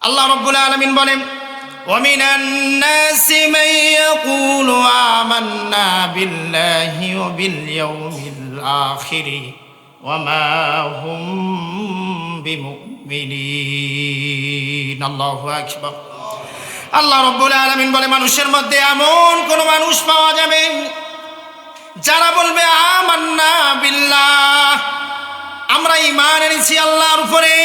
আল্লাহ রব্বুল আলমিন বলেন ومن الناس من يقول آمنا بالله وباليوم الآخر وما هم بمؤمنين الله أكبر আল্লাহ রব্বুল আলমিন বলে মানুষের মধ্যে এমন কোন মানুষ পাওয়া যাবে যারা বলবে আমান্না বিল্লাহ আমরা ইমান এনেছি আল্লাহর উপরে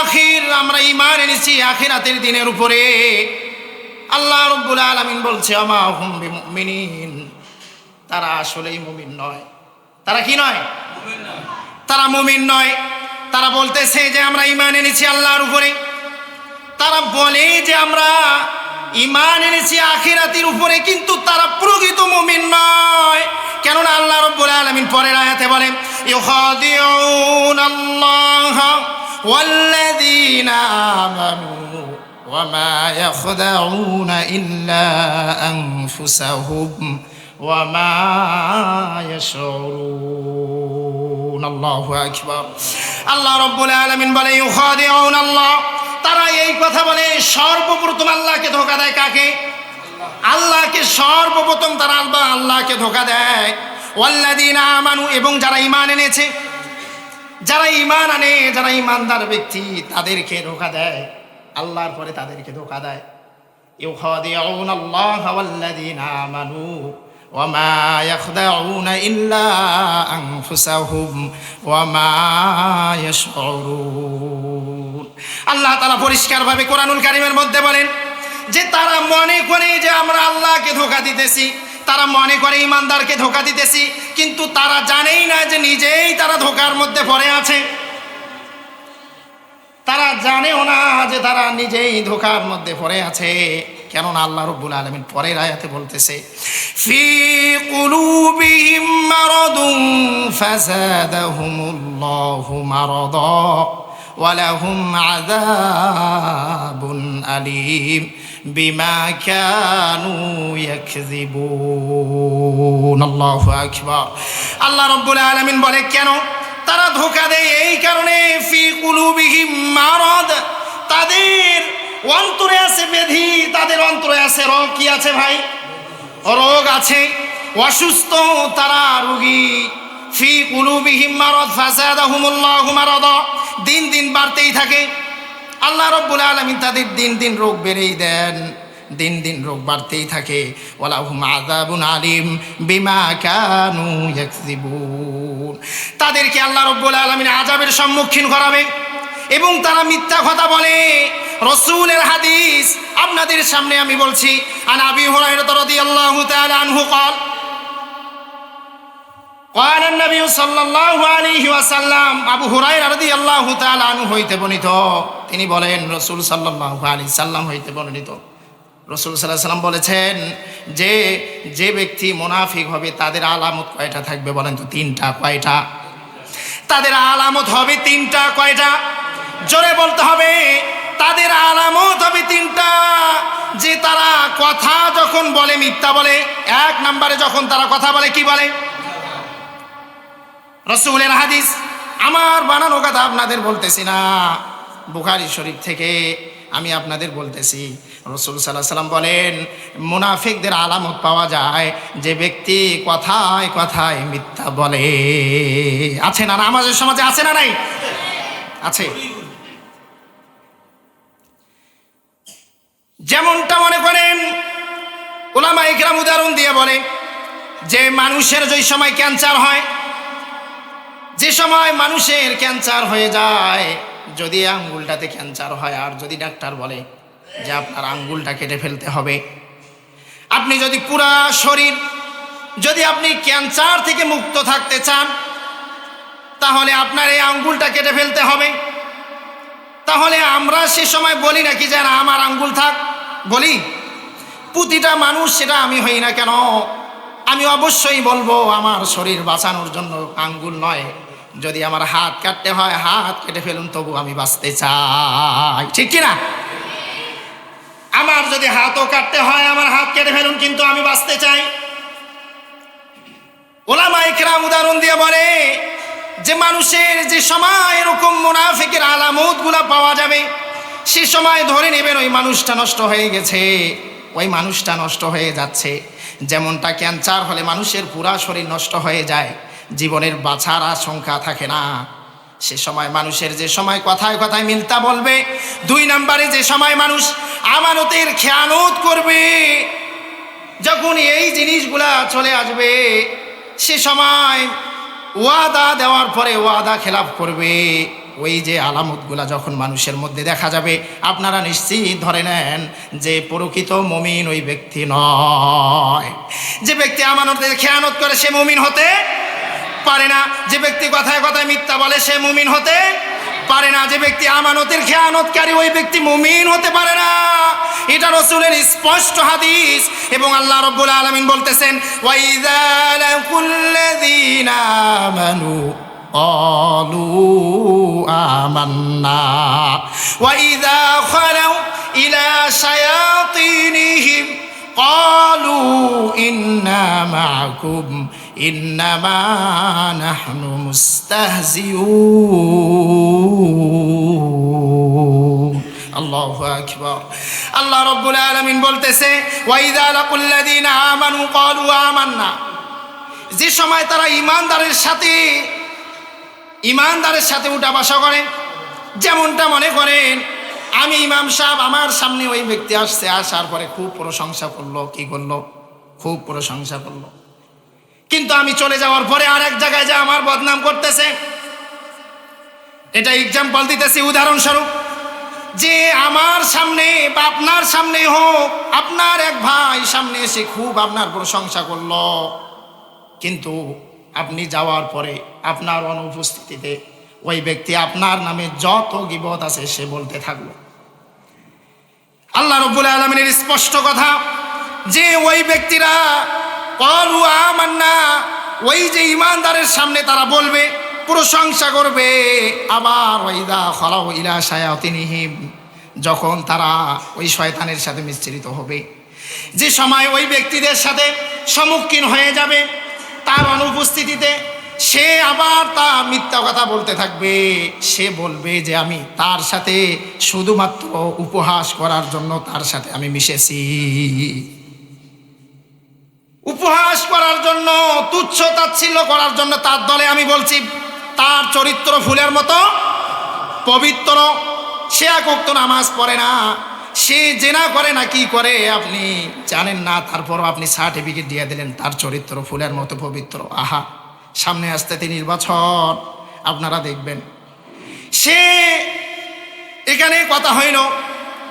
আখির আমরা ইমান এনেছি আখিরাতের দিনের উপরে। আল্লাহ রব্বুল আলামিন বলছে আমা হুম বিমুমিনিন। তারা আসলেই মুমিন নয়। তারা কি নয়? তারা মুমিন নয়। তারা বলতেছে যে আমরা ইমান এনেছি আল্লাহর উপরে। তারা বলে যে আমরা ইমান এনেছি আখিরাতির উপরে কিন্তু তারা প্রকৃত মুমিন নয়। কেননা আল্লাহ রব্বুল আলামিন পরের আয়াতে বলেন ইউখাদিউন আল্লাহ ওয়াল্লাযীনা আমানু وما يخدعون إلا أنفسهم وما يشعرون الله أكبر আল্লাহ রব্বুল আলামিন বলে ইউখাদিউন আল্লাহ তারা এই কথা বলে সর্বপ্রথম আল্লাহকে ধোকা দেয় কাকে আল্লাহকে সর্বপ্রথম তারা আল্লাহ আল্লাহকে ধোকা দেয় ওয়াল্লাদিনা আমানু এবং যারা ইমান এনেছে যারা ইমান আনে যারা ইমানদার ব্যক্তি তাদেরকে ধোকা দেয় আল্লাহর পরে তাদেরকে ধোকা দেয় ইউখাদিউন আল্লাহ ওয়াল্লাদিনা আমানু وما يخدعون إلا أنفسهم وما يشعرون আল্লাহ তারা পরিষ্কারভাবে কোরআনুল কারিমের মধ্যে বলেন যে তারা মনে করে যে আমরা আল্লাহকে ধোকা দিতেছি, তারা মনে করে ইমানদারকে ধোকা দিতেছি, কিন্তু তারা জানেই না যে নিজেই তারা ধোকার মধ্যে পড়ে আছে। তারা জানেও না যে তারা নিজেই ধোকার মধ্যে পড়ে আছে। কেননা আল্লাহ রব্বুল আলমিন পরের আয়াতে বলতেছে, ফি কুলুবিহিম বিমা কানু ইয়াকযিবুন। আল্লাহু আকবার। আল্লাহ রব্বুল আলামিন বলে, কেন? তারা ধোকা দেয় এই কারণে, ফি কুলুবিহিম মারাদ। তাদের অন্তরে আছে ব্যাধি, তাদের অন্তরে আছে রোগ। কি আছে ভাই? রোগ আছে। অসুস্থ তারা রোগী। ফি কুলুবিহিম মারাদ ফাসাদাহুমুল্লাহু মারাদা। দিন দিন বাড়তেই থাকে। আল্লাহ রব্বুল আলামিন তাদের দিন দিন রোগ বেড়েই দেন দিন দিন রোগ বাড়তেই থাকে ওয়ালাহুম আযাবুন আলিম বিমা কানু ইয়াকযিবুন তাদেরকে আল্লাহ রব্বুল আলামিন আযাবের সম্মুখীন করাবে এবং তারা মিথ্যা কথা বলে রসুলের হাদিস আপনাদের সামনে আমি বলছি আন আবি হুরায়রা রাদিয়াল্লাহু তাআলা আনহু قال قال النبي صلى الله عليه وسلم আবু হুরায়রা রাদিয়াল্লাহু তাআলা আনহু হইতে বর্ণিত তিনি বলেন রাসূল সাল্লাল্লাহু আলাইহি সাল্লাম হইতে বর্ণিত রসুল সাল্লাহ সাল্লাম বলেছেন যে যে ব্যক্তি মোনাফিক হবে তাদের আলামত কয়টা থাকবে বলেন তো তিনটা কয়টা তাদের আলামত হবে তিনটা কয়টা জোরে বলতে হবে তাদের আলামত হবে তিনটা যে তারা কথা যখন বলে মিথ্যা বলে এক নম্বরে যখন তারা কথা বলে কি বলে রসুলের হাদিস, আমার বানানো কথা আপনাদের বলতেছি না। বুখারি শরীফ থেকে আমি আপনাদের বলতেছি, রসুল সাল্লাহ সাল্লাম বলেন, মুনাফিকদের আলামত পাওয়া যায় যে ব্যক্তি কথায় কথায় মিথ্যা বলে। আছে না আমাদের সমাজে আছে না নাই? আছে। যেমনটা মনে করেন ওলামা ইকরাম উদাহরণ দিয়ে বলে যে মানুষের যে সময় ক্যান্সার হয় যে সময় মানুষের ক্যান্সার হয়ে যায়, যদি আঙ্গুলটাতে ক্যান্সার হয়, আর যদি ডাক্তার বলে যে আপনার আঙ্গুলটা কেটে ফেলতে হবে। আপনি যদি পুরা শরীর, যদি আপনি ক্যান্সার থেকে মুক্ত থাকতে চান, তাহলে আপনার এই আঙ্গুলটা কেটে ফেলতে হবে। তাহলে আমরা সে সময় বলি নাকি যে, না, আমার আঙ্গুল থাক। বলি, প্রতিটা মানুষ সেটা আমি হই না কেন? আমি অবশ্যই বলব, আমার শরীর বাঁচানোর জন্য আঙ্গুল নয়। যদি আমার হাত কাটতে হয়, হাত কেটে ফেলুন, তবু আমি বাঁচতে চাই। ঠিক কিনা আমার যদি হাতও কাটতে হয়, আমার হাত কেটে ফেলুন, কিন্তু আমি বাঁচতে চাই। ওলামা ইকরাম উদাহরণ দিয়ে বলে যে, মানুষের যে সময় এরকম মুনাফিকের আলামতগুলা পাওয়া যাবে, সে সময় ধরে নেবেন ওই মানুষটা নষ্ট হয়ে গেছে, ওই মানুষটা নষ্ট হয়ে যাচ্ছে। যেমনটা ক্যান্সার হলে মানুষের পুরা শরীর নষ্ট হয়ে যায় জীবনের বাছার আশঙ্কা থাকে না। সে সময় মানুষের যে সময় কথায় কথায় মিলতা বলবে, দুই নম্বরে যে সময় মানুষ আমানতের খেয়ানত করবে যখন এই জিনিসগুলা চলে আসবে, সে সময় ওয়াদা দেওয়ার পরে ওয়াদা খেলাপ করবে। ওই যে আলামতগুলা যখন মানুষের মধ্যে দেখা যাবে, আপনারা নিশ্চিত ধরে নেন যে প্রকৃত মমিন ওই ব্যক্তি নয়। যে ব্যক্তি আমানতের খেয়ানত করে সে মমিন হতে পারে না যে ব্যক্তি কথায় কথায় মিথ্যা বলে সে মুমিন হতে পারে না যে ব্যক্তি আমানতের খেয়ানতকারী ওই ব্যক্তি মুমিন হতে পারে না এটা রসুলের স্পষ্ট হাদিস এবং আল্লাহ রব্বুল আলমিন বলতেছেন ওয়াইদা লাকুল্লাযীনা আমানু قالوا آمنا وإذا خلوا إلى شياطينهم قالوا إنا معكم إنما نحن مستهزئون الله أكبر الله رب العالمين বলতেছে وإذا لقوا الذين آمنوا قالوا آمنا যে সময় তারা ইমানদারের সাথে ইমানদারের সাথে উঠা বাসা করেন যেমনটা মনে করেন আমি ইমাম সাহেব আমার সামনে ওই ব্যক্তি আসছে আসার পরে খুব প্রশংসা করলো কি করলো খুব প্রশংসা করলো কিন্তু আমি চলে যাওয়ার পরে আর এক জায়গায় যে আমার বদনাম করতেছে, এটা এক্সাম্পল দিতেছি, উদাহরণস্বরূপ, যে আমার সামনে বা আপনার সামনে হোক, আপনার এক ভাই সামনে এসে খুব আপনার প্রশংসা করল। কিন্তু আপনি যাওয়ার পরে আপনার অনুপস্থিতিতে ওই ব্যক্তি আপনার নামে যত গিবত আছে সে বলতে থাকল। আল্লাহ রব্বুল আলমিনের স্পষ্ট কথা, যে ওই ব্যক্তিরা কলু আমান্না, ওই যে ইমানদারের সামনে তারা বলবে, প্রশংসা করবে। আবার ওইদা খলাও ইলা সায়াতিনিহিম যখন তারা ওই শয়তানের সাথে মিশ্রিত হবে। যে সময় ওই ব্যক্তিদের সাথে সম্মুখীন হয়ে যাবে, তার অনুপস্থিতিতে সে আবার তা মিথ্যা কথা বলতে থাকবে। সে বলবে যে, আমি তার সাথে শুধুমাত্র উপহাস করার জন্য তার সাথে আমি মিশেছি। উপহাস করার জন্য, তুচ্ছ তাচ্ছিল্য করার জন্য তার দলে আমি বলছি, তার চরিত্র ফুলের মতো, পবিত্র, সে একক্ত নামাজ পড়ে না, সে জেনা করে না কি করে, আপনি জানেন না, তারপরও আপনি সার্টিফিকেট দিয়ে দিলেন, তার চরিত্র ফুলের মতো পবিত্র, আহা, সামনে আসতে তিনি নির্বাচন আপনারা দেখবেন। সে এখানে কথা হইল,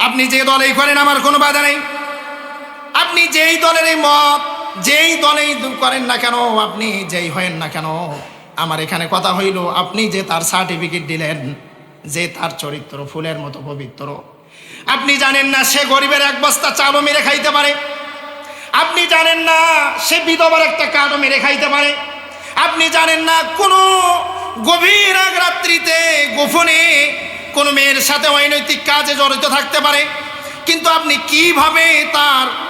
আপনি যে দলেই করেন, আমার কোনো বাধা নেই। আপনি যেই দলের এই মত যেই দলেই করেন না কেন, আপনি যেই হয়েন না কেন, আমার এখানে কথা হইল, আপনি যে তার সার্টিফিকেট দিলেন, যে তার চরিত্র ফুলের মতো পবিত্র। আপনি জানেন না সে গরিবের এক বস্তা চালও মেরে খাইতে পারে। আপনি জানেন না সে বিধবার একটা কাঠও মেরে খাইতে পারে। আপনি জানেন না কোনো গভীর এক রাত্রিতে গোপনে কোনো মেয়ের সাথে অনৈতিক কাজে জড়িত থাকতে পারে। কিন্তু আপনি কীভাবে তার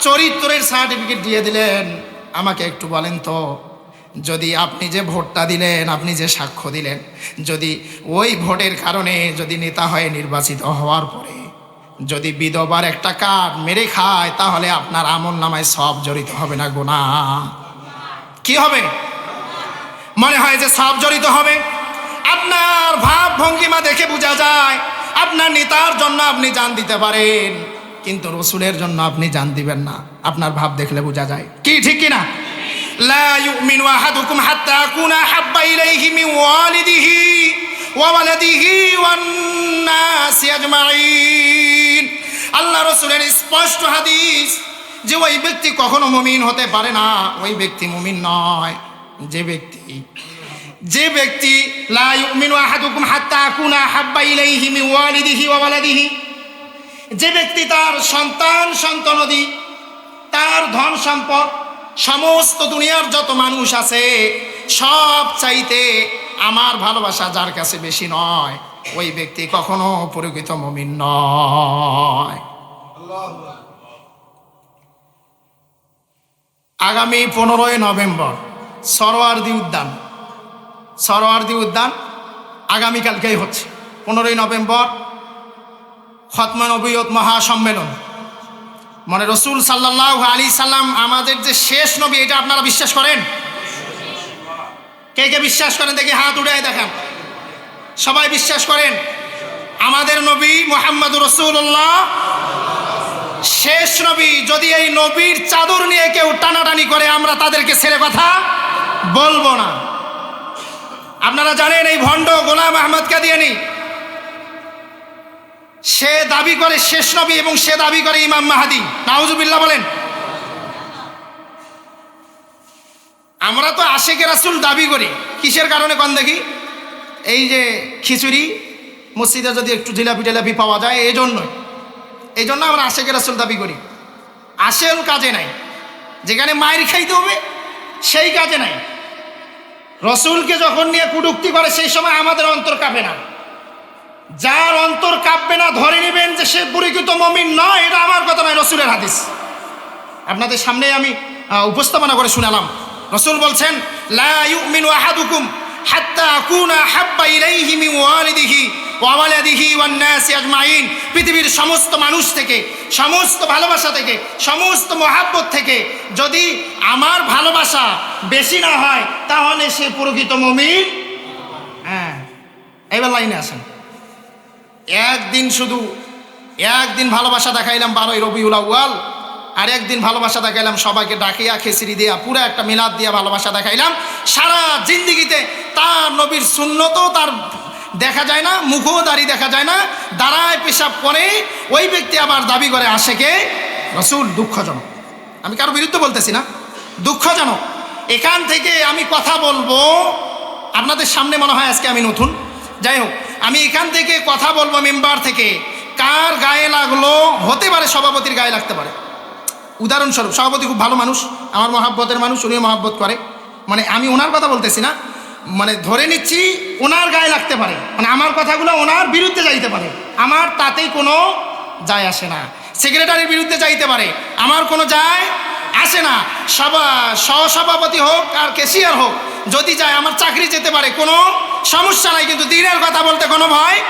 চরিত্রের সার্টিফিকেট দিয়ে দিলেন। আমাকে একটু বলেন তো, যদি আপনি যে ভোটটা দিলেন, আপনি যে সাক্ষ্য দিলেন, যদি ওই ভোটের কারণে যদি নেতা হয়ে নির্বাচিত হওয়ার পরে যদি বিধবার একটা কার্ড মেরে খায়, তাহলে আপনার আমল নামায় সব জড়িত হবে না গোনা? কি হবে? মনে হয় যে সব জড়িত হবে। আপনার ভাব ভঙ্গিমা দেখে বোঝা যায়, আপনার নেতার জন্য আপনি জান দিতে পারেন। কিন্তু রসুলের জন্য আপনি জান দিবেন না আপনার ভাব দেখলে বোঝা যায় কি ঠিক কিনা لا يؤمن أحدكم حتى أكون أحب إليه من والده وولده والناس أجمعين আল্লাহ রসুলের স্পষ্ট হাদিস যে ওই ব্যক্তি কখনো মুমিন হতে পারে না ওই ব্যক্তি মুমিন নয় যে ব্যক্তি যে ব্যক্তি লা ইউমিনু আহাদুকুম হাত্তা আকুনা হাব্বা ইলাইহি মিন ওয়ালিদিহি ওয়া ওয়ালাদিহি যে ব্যক্তি তার সন্তান সন্তানদি তার ধন সম্পদ, সমস্ত দুনিয়ার যত মানুষ আছে, সব চাইতে আমার ভালোবাসা যার কাছে বেশি নয়, ওই ব্যক্তি কখনো প্রকৃত মমিন নয়। আগামী পনেরোই নভেম্বর, সরোয়ারদি উদ্যান। সরোয়ারদি উদ্যান আগামীকালকেই হচ্ছে। পনেরোই নভেম্বর খতমা নবীয়ত মহাসম্মেলন। মানে রসুল সাল্লাহ আলী সাল্লাম আমাদের যে শেষ নবী, এটা আপনারা বিশ্বাস করেন? কে কে বিশ্বাস করেন? দেখি হাত উঠে দেখান। সবাই বিশ্বাস করেন? আমাদের নবী মোহাম্মদ রসুল্লাহ শেষ নবী, যদি এই নবীর চাদর নিয়ে কেউ টানাটানি করে, আমরা তাদেরকে ছেড়ে কথা বলব না। আপনারা জানেন এই ভণ্ড গোলাম আহমদ কাদিয়ানি সে দাবি করে শেষ নবী এবং সে দাবি করে ইমাম মাহাদি। নাউজুবিল্লাহ বলেন। আমরা তো আশেকে রাসুল দাবি করি। কিসের কারণে কন দেখি? এই যে খিচুড়ি মসজিদে যদি একটু জিলাপি টিলাপি পাওয়া যায় এই জন্যই এই জন্য আমরা আশেকে রাসুল দাবি করি। আসেল কাজে নাই। যেখানে মায়ের খাইতে হবে, সেই কাজে নাই। রসুলকে যখন নিয়ে কুটুক্তি করে, সেই সময় আমাদের অন্তর কাঁপে না। যার অন্তর কাঁপবে না, ধরে নেবেন যে সে পরিচিত মমিন নয়, এটা আমার কথা নয়, রসুলের হাদিস। আপনাদের সামনে আমি উপস্থাপনা করে শুনালাম। রসুল বলছেন, লা পৃথিবীর সমস্ত মানুষ থেকে, সমস্ত ভালোবাসা থেকে, সমস্ত মহাব্বত থেকে যদি আমার ভালোবাসা বেশি না হয়, তাহলে সে প্রকৃত মমিন। হ্যাঁ এবার লাইনে আসেন। একদিন শুধু, একদিন ভালোবাসা দেখাইলাম বারোই রবিউল আউয়াল, আর একদিন ভালোবাসা দেখাইলাম সবাইকে ডাকিয়া, খেসরি দিয়া, পুরো একটা মিলাদ দিয়া ভালোবাসা দেখাইলাম। সারা জিন্দিগিতে তার নবীর সুন্নতও তার দেখা যায় না, মুখও দাড়ি দেখা যায় না, দাঁড়ায় পেশাব করে, ওই ব্যক্তি আবার দাবি করে, আসে কে? রসুল, দুঃখজনক। আমি কারও বিরুদ্ধে বলতেছি না। দুঃখজনক। এখান থেকে আমি কথা বলব। আপনাদের সামনে মনে হয় আজকে আমি নতুন। যাই হোক আমি এখান থেকে কথা বলব মেম্বার থেকে। কার গায়ে লাগল? হতে পারে সভাপতির গায়ে লাগতে পারে। উদাহরণস্বরূপ, সভাপতি খুব ভালো মানুষ, আমার মহাব্বতের মানুষ, উনিও মহাব্বত করে। মানে আমি ওনার কথা বলতেছি না। মানে ধরে নিচ্ছি, ওনার গায়ে লাগতে পারে। মানে আমার কথাগুলো ওনার বিরুদ্ধে যাইতে পারে। আমার তাতেই কোনো যায় আসে না। সেক্রেটারির বিরুদ্ধে যাইতে পারে। আমার কোনো যায় আসে না। সভা, সহসভাপতি হোক আর কেসিয়ার হোক, যদি যায় আমার চাকরি যেতে পারে, কোনো সমস্যা নাই, কিন্তু দিনের কথা বলতে কোনো ভয়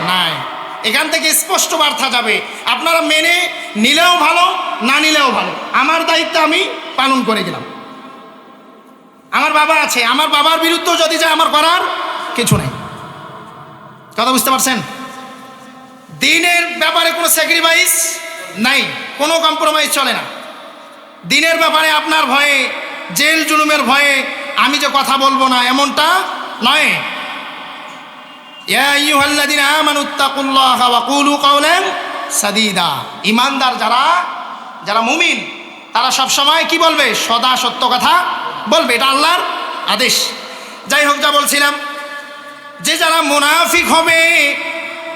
নাই। এখান থেকে স্পষ্ট বার্তা যাবে। আপনারা মেনে নিলেও ভালো, না নিলেও ভালো। আমার দায়িত্ব আমি পালন করে গেলাম। আমার বাবা আছে। আমার বাবার বিরুদ্ধেও যদি যায়, আমার করার কিছু নেই। কথা বুঝতে পারছেন? দিনের ব্যাপারে কোনো স্যাক্রিফাইস নাই। কোনো কম্প্রোমাইজ চলে না। দিনের ব্যাপারে আপনার ভয়ে, জেল জুলুমের ভয়ে আমি যে কথা বলব না, এমনটা নয়। সাদীদা। ঈমানদার যারা যারা মুমিন, তারা সব সময় কি বলবে? সদা সত্য কথা বলবে। এটা আল্লাহর আদেশ। যাই হোক, যা বলছিলাম। যে যারা মুনাফিক হবে,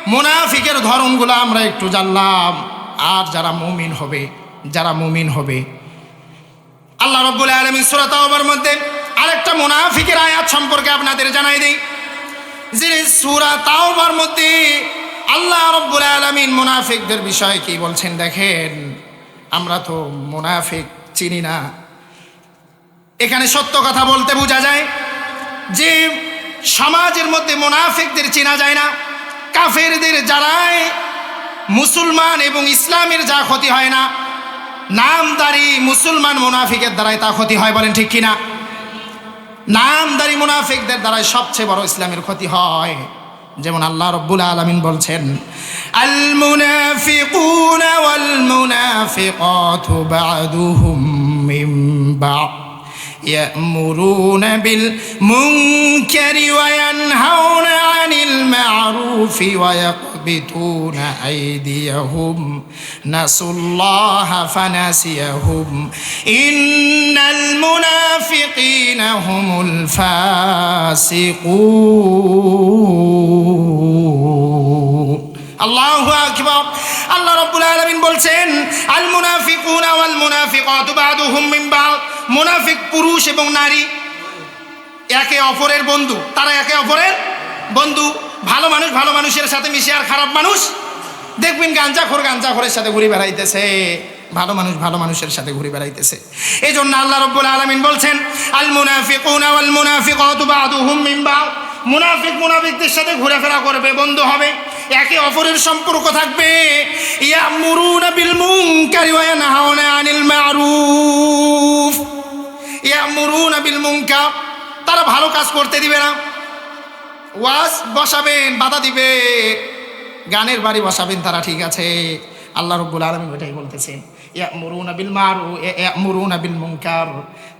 মুনাফিকের ধরনগুলো আমরা একটু জানলাম। আর যারা মুমিন হবে, যারা মুমিন হবে আল্লাহ রব্বুল আলমিন সুরা তাওবার মধ্যে আরেকটা মুনাফিকের আয়াত সম্পর্কে আপনাদের জানাই দিই। যে সুরা তাওবার মধ্যে আল্লাহ রব্বুল আলমিন মুনাফিকদের বিষয়ে কি বলছেন দেখেন। আমরা তো মুনাফিক চিনি না। এখানে সত্য কথা বলতে বোঝা যায় যে সমাজের মধ্যে মুনাফিকদের চেনা যায় না। কাফেরদের যারাই মুসলমান এবং ইসলামের যা ক্ষতি হয় না নামদারি মুসলমান মুনাফিকের দ্বারাই তা ক্ষতি হয় বলেন ঠিক কিনা নামদারি মুনাফিকদের দ্বারাই সবচেয়ে বড় ইসলামের ক্ষতি হয় যেমন আল্লাহ রব্বুল আলমিন বলছেন আল মুনাফিকুন ওয়াল মুনাফিকাতু বা'দুহুম মিন বা'দ يأمرون بالمنكر وينهون عن المعروف ويقبضون أيديهم نسوا الله فنسيهم إن المنافقين هم الفاسقون আল্লাহু আকবার আল্লাহ রাব্বুল আলামিন বলছেন আল মুনাফিকুনা ওয়াল মুনাফিকাতু বা'দুহুম মিন বা'দ মুনাফিক পুরুষ এবং নারী একে অপরের বন্ধু তারা একে অপরের বন্ধু ভালো মানুষ, ভালো মানুষের সাথে মিশে আর খারাপ মানুষ? দেখবেন গাঞ্জা গাঞ্জাখোর গাঞ্জাখোরের সাথে ঘুরে বেড়াইতেছে। ভালো মানুষ, ভালো মানুষের সাথে ঘুরে বেড়াইতেছে। এই জন্য আল্লাহ রব্বুল আলমিন বলছেন আল মুনাফিকুনা ওয়াল মুনাফিকাতু বা'দুহুম মিন বা'দ। মুনাফিক মুনাফিকদের সাথে ঘোরাফেরা করবে, বন্ধু হবে। একে অপরের সম্পর্ক থাকবে। ইয়ামুরুনা বিল মুনকারি ওয়া ইয়ানহাউনা আনিল মারুফ। ইয়ামুরুনা বিল মুনকার তারা ভালো কাজ করতে দিবে না। ওয়াজ বসাবেন, বাধা দিবে। গানের বাড়ি বসাবেন তারা, ঠিক আছে। আল্লাহ রব্বুল আলমী ওইটাই বলতেছেন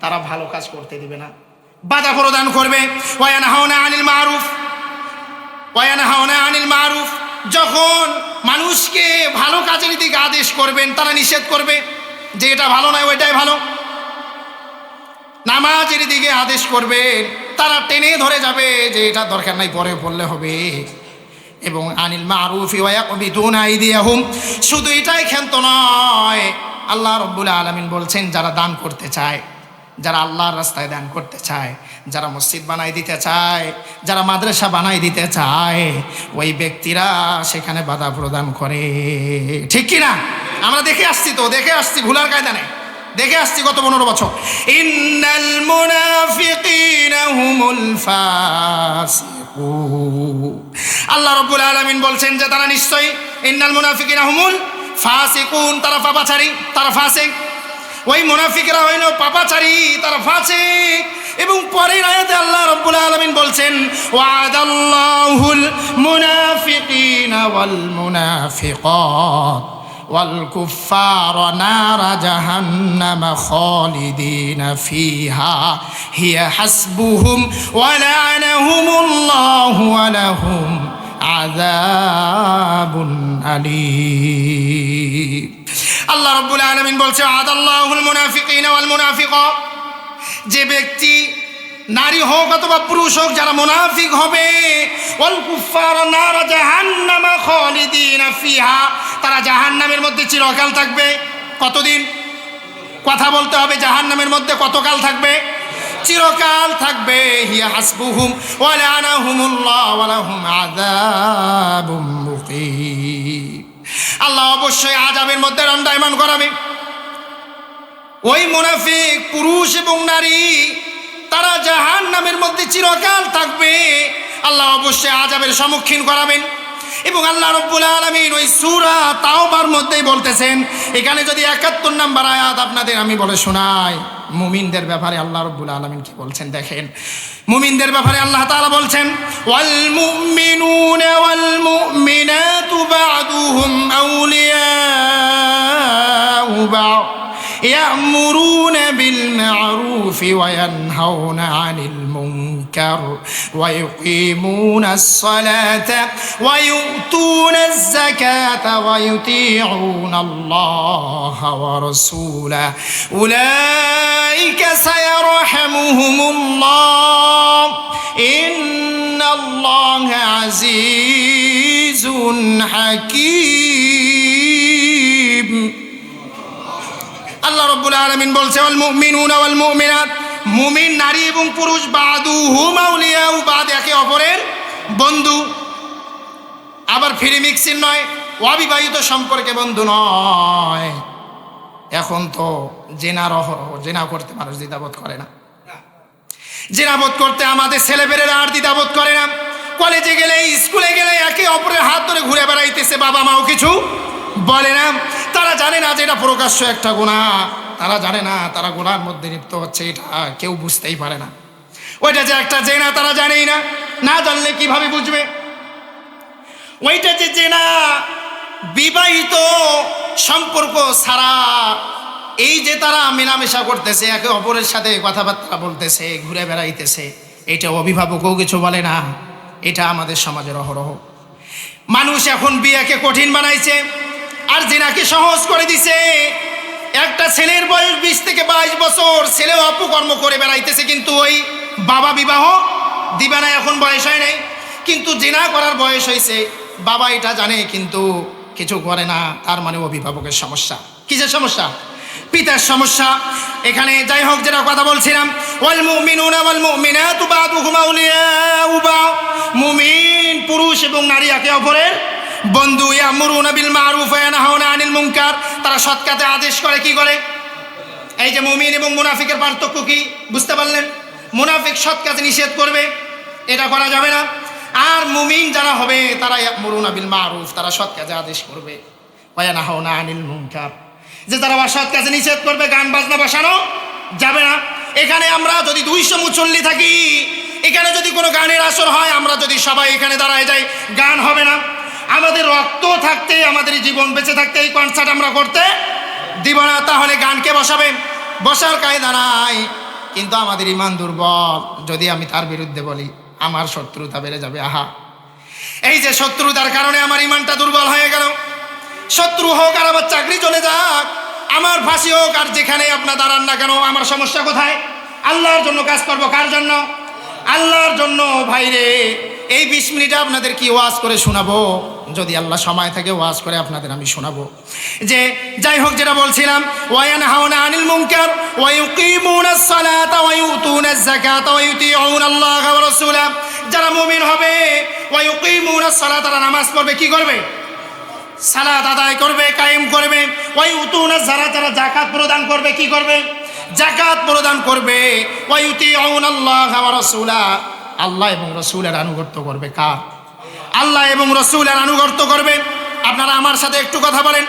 তারা ভালো কাজ করতে দিবে না। বাধা প্রদান করবে। আনিল আনিল যখন মানুষকে ভালো কাজের দিকে আদেশ করবেন, তারা নিষেধ করবে যে এটা ভালো নয়, ওইটাই ভালো। নামাজের দিকে আদেশ করবেন। তারা টেনে ধরে যাবে যে এটা দরকার নাই, পরে পড়লে হবে। এবং আনিল মারুফ বিদুন আইদিয়াহুম, শুধু এটাই ক্ষান্ত নয়, আল্লাহ রব্বুল আলমিন বলছেন, যারা দান করতে চায়, যারা আল্লাহর রাস্তায় দান করতে চায়, যারা মসজিদ বানাই দিতে চায়, যারা মাদ্রাসা বানাই দিতে চায়, ওই ব্যক্তিরা সেখানে বাধা প্রদান করে। ঠিক কি না আমরা দেখে আসছি তো, দেখে আসছি ভুলার কায়দা নেই। দেখে আসছি গত পনেরো বছর। ইন্নাল ফাসিকুন আল্লাহ রব্বুল আলামিন বলছেন যে তারা নিশ্চয়ই ইন্নাল মুনাফিকিনা হুমুল ফাসিকুন, তারা পাপাচারী, তারা ফাসিক। ওই মুনাফিকরা হইল পাপাচারী, তারা ফাসিক। এবং পরের আয়াতে আল্লাহ রব্বুল আলামিন বলছেন, ওয়াদাল্লাহুল মুনাফিকিনা ওয়াল মুনাফিকাত। والكفار نار جهنم خالدين فيها هي حسبهم ولعنهم الله ولهم عذاب أليم আল্লাহ রব্বুল আলমিন বলছে আদাল্লাহুল মুনাফিকিন ওয়াল মুনাফিকা যে ব্যক্তি নারী হোক অথবা পুরুষ হোক, যারা মুনাফিক হবে তারা জাহান্নামের মধ্যে চিরকাল থাকবে। কতদিন? কথা বলতে হবে, জাহান্নামের মধ্যে কতকাল থাকবে? চিরকাল থাকবে আল্লাহ অবশ্যই আজাবের মধ্যে দণ্ডায়মান করাবে। ওই মুনাফিক পুরুষ এবং নারী তারা জাহান নামের মধ্যে চিরকাল থাকবে। আল্লাহ অবশ্যই আজাবের সম্মুখীন করাবেন। এবং আল্লাহ রব্বুল আলমিন ওই সুরা তাওবার মধ্যেই বলতেছেন, এখানে যদি একাত্তর নাম্বার আয়াত আপনাদের আমি বলে শোনাই, মুমিনদের ব্যাপারে আল্লাহ রব্বুল আলমিন কি বলছেন দেখেন। মুমিনদের ব্যাপারে আল্লাহ তালা বলছেন, ওয়াল মুমিনুন ওয়াল মুমিনাতু বাদুহুম আউলিয়া ইয়ামুর بالمعروف وينهون عن المنكر ويقيمون الصلاة ويؤتون الزكاة ويطيعون الله ورسوله. أولئك سيرحمهم الله. إن الله عزيز حكيم. আল্লাহ রব্বুল আলমিন বলছে অল মুমিন নারী এবং পুরুষ বাদু হুম আউলিয়াউ, বাদ একে অপরের বন্ধু। আবার ফ্রি মিক্সিং নয়, অবিবাহিত সম্পর্কে বন্ধু নয়। এখন তো জেনার অহরহ জেনা করতে মানুষ দ্বিধাবোধ করে না। জেনাবোধ করতে আমাদের ছেলেপেলেরা আর দ্বিধাবোধ করে না। কলেজে গেলে স্কুলে গেলে একে অপরের হাত ধরে ঘুরে বেড়াইতেছে বাবা মাও কিছু বলে না। তারা জানে না যে এটা প্রকাশ্য একটা গুণা। তারা জানে না, তারা গুণার মধ্যে লিপ্ত হচ্ছে এটা। কেউ বুঝতেই পারে না। ওইটা যে একটা জেনা, তারা জানেই না। না জানলে কীভাবে বুঝবে? ওইটা যে জেনা, বিবাহিত সম্পর্ক ছাড়া, এই যে তারা মেলামেশা করতেছে, একে অপরের সাথে কথাবার্তা বলতেছে, ঘুরে বেড়াইতেছে, এটা অভিভাবকও কিছু বলে না। এটা আমাদের সমাজের অহরহ। মানুষ এখন বিয়েকে কঠিন বানাইছে। আর জেনাকে সহজ করে দিছে। একটা ছেলের বয়স বিশ থেকে বাইশ বছর, ছেলেও অপকর্ম করে বেড়াইতেছে, কিন্তু ওই বাবা বিবাহ দিবে না, এখন বয়স হয় নাই। কিন্তু জেনা করার বয়স হয়েছে, বাবা এটা জানে, কিন্তু কিছু করে না, তার মানে অভিভাবকের সমস্যা। কিসের সমস্যা? পিতার সমস্যা। এখানে যাই হোক, যেটা কথা বলছিলাম মুমিন, পুরুষ এবং নারী একে অপরের বন্ধু, ইয়ামুরুনা বিল মারুফ আনিল তারা সৎ কাজে আদেশ করে, কি করে? এই যে মুমিন এবং মুনাফিকের পার্থক্য কি? বুঝতে পারলেন? মুনাফিক সৎ কাজে নিষেধ করবে, এটা করা যাবে না। আর মুমিন যারা হবে, তারা মরুন আবিল মারুফ, তারা সৎ কাজে আদেশ করবে। আনিল মুনকার। যে তারা অসৎ কাজে নিষেধ করবে, গান, বাজনা বাসানো যাবে না। এখানে আমরা যদি দুইশো মুচল্লি থাকি, এখানে যদি কোনো গানের আসর হয়, আমরা যদি সবাই এখানে দাঁড়ায় যাই, গান হবে না। আমাদের রক্ত থাকতে আমাদের জীবন বেঁচে থাকতে এই কনসার্ট আমরা করতে দিব না। তাহলে গানকে বসাবে? বসার কায়দা নাই। কিন্তু আমাদের ইমান দুর্বল। যদি আমি তার বিরুদ্ধে বলি, আমার শত্রুতা বেড়ে যাবে। আহা। এই যে শত্রুতার কারণে আমার ইমানটা দুর্বল হয়ে গেল। শত্রু হোক আর আমার চাকরি চলে যাক, আমার ফাঁসি হোক আর যেখানে আপনার দাঁড়ান না কেন, আমার সমস্যা কোথায়? আল্লাহর জন্য কাজ করব কার জন্য? আল্লাহর জন্য। ভাইরে, এই বিশ মিনিটে আপনাদের কি ওয়াজ করে শোনাবো? যদি আল্লাহ সময় থাকে ওয়াজ করে আপনাদের আমি শোনাবো। যে যাই হোক যেটা বলছিলাম ওয়ান হাওনা আনিল মুনকার ওয়া ইউকিমুনাস সালাতা ওয়া ইউতুনাজ যাকাতা ওয়া ইউতিউনা আল্লাহ ওয়া রাসূলা যারা মুমিন হবে ওয়া ইউকিমুনাস সালাতা নামাজ পড়বে, কি করবে? সালাত আদায় করবে, কায়েম করবে। ওই উতুনা যারা যারা জাকাত প্রদান করবে, কি করবে? জাকাত প্রদান করবে। ওই উতি আল্লাহ আল্লাহ এবং রসুলের আনুগত্য করবে কার? আল্লাহ এবং রসুলের আনুগত্য করবে। আপনারা আমার সাথে একটু কথা বলেন।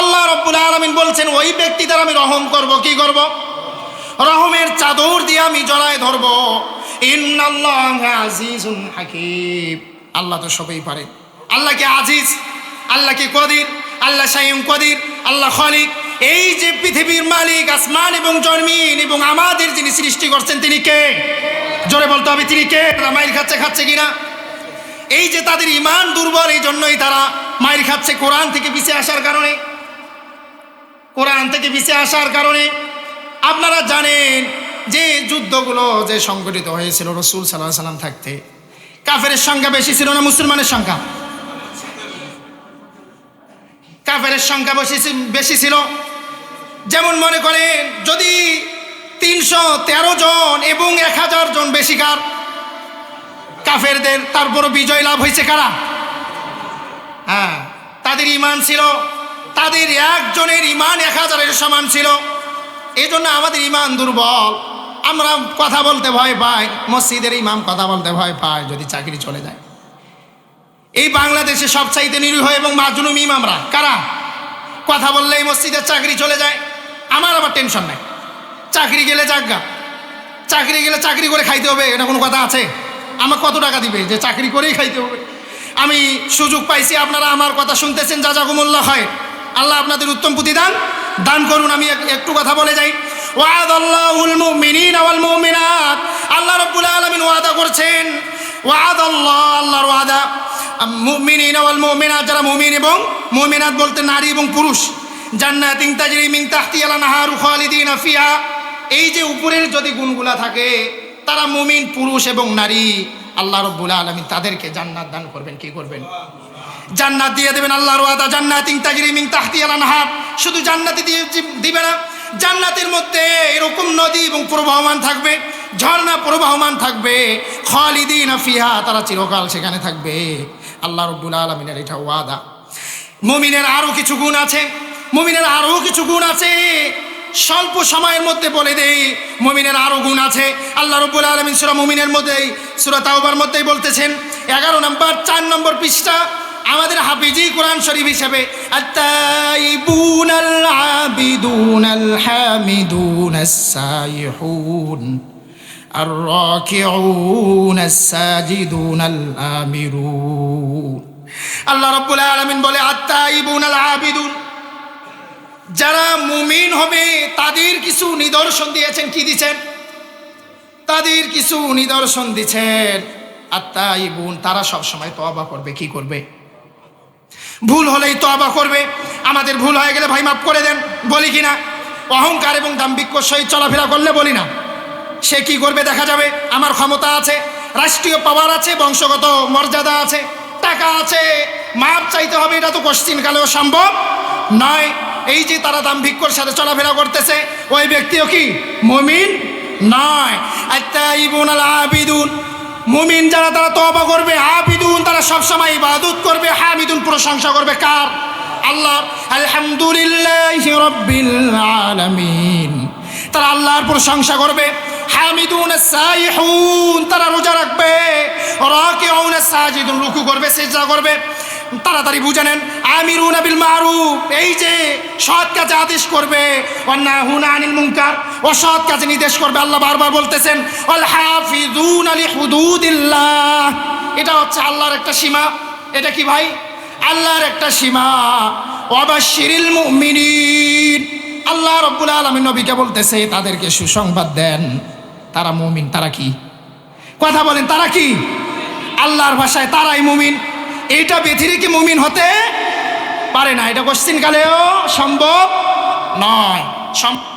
আল্লাহ রব্বুল আলামিন বলছেন, ওই ব্যক্তি দ্বারা আমি রহম করব, কি করব? রহমের চাদর দিয়ে আমি জড়ায় ধরবো। আল্লাহ তো সবই পারে। আল্লাহ কি আজিজ? আল্লাহ কি কদির? আল্লাহ সাইম কদির? আল্লাহ খালিক? এই যে পৃথিবীর মালিক, আসমান এবং জন্মিন এবং আমাদের যিনি সৃষ্টি করছেন, তিনি কে? জোরে বলতে হবে তিনি কে? তারা মাইর খাচ্ছে খাচ্ছে কিনা? এই যে তাদের ইমান দুর্বল, এই জন্যই তারা মাইর খাচ্ছে কোরআন থেকে পিছিয়ে আসার কারণে। কোরআন থেকে পিছিয়ে আসার কারণে। আপনারা জানেন যে যুদ্ধগুলো যে সংগঠিত হয়েছিল রসুল সাল্লাহ সাল্লাম থাকতে কাফের সংখ্যা বেশি ছিল না, মুসলমানের সংখ্যা? কাফের সংখ্যা বেশি বেশি ছিল। যেমন মনে করেন, যদি তিনশো তেরো জন এবং এক হাজার জন বেশিকার কাফেরদের তারপর বিজয় লাভ হয়েছে কারা? হ্যাঁ তাদের ইমান ছিল, তাদের একজনের ইমান এক হাজারের সমান ছিল। এই জন্য আমাদের ইমান দুর্বল। আমরা কথা বলতে ভয় পাই, মসজিদের ইমাম কথা বলতে ভয় পায় যদি চাকরি চলে যায়। এই বাংলাদেশে সব চাইতে নিরীহ এবং মাজলুম ইমামরা কারা? কথা বললেই মসজিদের চাকরি চলে যায়। আমার আবার টেনশন নাই। চাকরি গেলে যাজ্ঞা চাকরি গেলে চাকরি করে খাইতে হবে, এটা কোনো কথা আছে? আমার কত টাকা দিবে যে চাকরি করেই খাইতে হবে? আমি সুযোগ পাইছি, আপনারা আমার কথা শুনতেছেন যা জাগুমুল্লাহ হয় আল্লাহ আপনাদের উত্তম প্রতিদান দান দান করুন, আমি এক- একটু কথা বলে যাই। ওয়াদ আল্লাহ রাব্বুল আলামিন ওয়াদা করছেন। ওয়াদ আল্লাহ আল্লাহর ওয়াদা। মুমিনিন ওয়াল মুমিনাত, যারা মুমিন এবং মুমিনাত বলতে নারী এবং পুরুষ, জান্নাতিন তাজরি মিন তাহতিহা আল-আনহারু খালিদিনা ফিহা, এই যে উপরের যদি গুণগুলা থাকে, তারা মুমিন, পুরুষ এবং নারী, আল্লাহ রব্বুল আলমিন তাদেরকে জান্নাত দান করবেন, কি করবেন? জান্নাত দিয়ে দেবেন আল্লাহর ওয়াদা, জান্নাতিন তাজরি মিন তাহতিহা আল-আনহার শুধু জান্নাতি দিয়ে দিবে না, জান্নাতের মধ্যে এরকম নদী এবং প্রবাহমান থাকবে, ঝর্ণা প্রবাহমান থাকবে, খালিদিন ফিহা, তারা চিরকাল সেখানে থাকবে। আল্লাহ রব্বুল আলমিনের এটা ওয়াদা। মুমিনের আরও কিছু গুণ আছে, মুমিনের আরও কিছু গুণ আছে। স্বল্প সময়ের মধ্যে বলে দেই, মুমিনের আরও গুণ আছে। আল্লাহ রব্বুল আলমিন সুরা মুমিনের মধ্যেই, সুরা তাওবার মধ্যেই বলতেছেন, এগারো নম্বর, চার নম্বর পৃষ্ঠা আমাদের হাফিজি কোরআন শরীফ হিসেবে আত্তাইবুন আল আবিদুন আল হামিদুন আস-সাইহুন الراكعون الساجدون الآمرون আল্লাহ রব্বুল আলামিন বলে আত্তাইবুন আল আবিদুন যারা মুমিন হবে তাদের কিছু নিদর্শন দিয়েছেন কি দিচ্ছেন তাদের কিছু নিদর্শন দিচ্ছেন আত্তাইবুন তারা সব সময় তওবা করবে কি করবে ভুল হলেই তওবা করবে আমাদের ভুল হয়ে গেলে ভাই মাফ করে দেন বলি কি না অহংকার এবং দাম্ভিক্য সহিত চলাফেরা করলে বলি না সে কি করবে দেখা যাবে? আমার ক্ষমতা আছে, রাষ্ট্রীয় পাওয়ার আছে, বংশগত মর্যাদা আছে, টাকা আছে। মাপ চাইতে হবে, এটা তো কোশ্চিন কালেও সম্ভব নয়। এই যে তারা দাম্ভিক্যর সাথে চলাফেরা করতেছে, ওই ব্যক্তিও কি মুমিন নয়। আবিদুন। মুমিন যারা, তারা তওবা করবে, আবিদুন তারা সবসময় ইবাদত করবে, হামিদুন প্রশংসা করবে কার? আল্লাহ আলহামদুলিল্লাহ রব্বিল আলামিন। তারা আল্লাহর প্রশংসা করবে। তারা রোজা রাখবে। রুকু করবে, সিজদা করবে। তাড়াতাড়ি বুঝে নেন। আমিরুন বিল মারুফ, এই যে সৎ কাজে আদেশ করবে। অন্যাহুন আনিল মুনকার অসৎ কাজে নির্দেশ করবে। আল্লাহ বারবার বলতেছেন আল হাফিজুন আলি হুদুদিল্লাহ এটা হচ্ছে আল্লাহর একটা সীমা। এটা কি ভাই? আল্লাহর একটা সীমা। অবাশিরিল মুমিনিন। আল্লাহ রব্বুল আলমী নবীকে বলতেছে, তাদেরকে সুসংবাদ দেন। তারা মুমিন, তারা কি? কথা বলেন, তারা কি? আল্লাহর ভাষায় তারাই মুমিন। এইটা ব্যথিরে কি মুমিন হতে পারে না। এটা কোশ্চিনকালেও সম্ভব নয়। সম-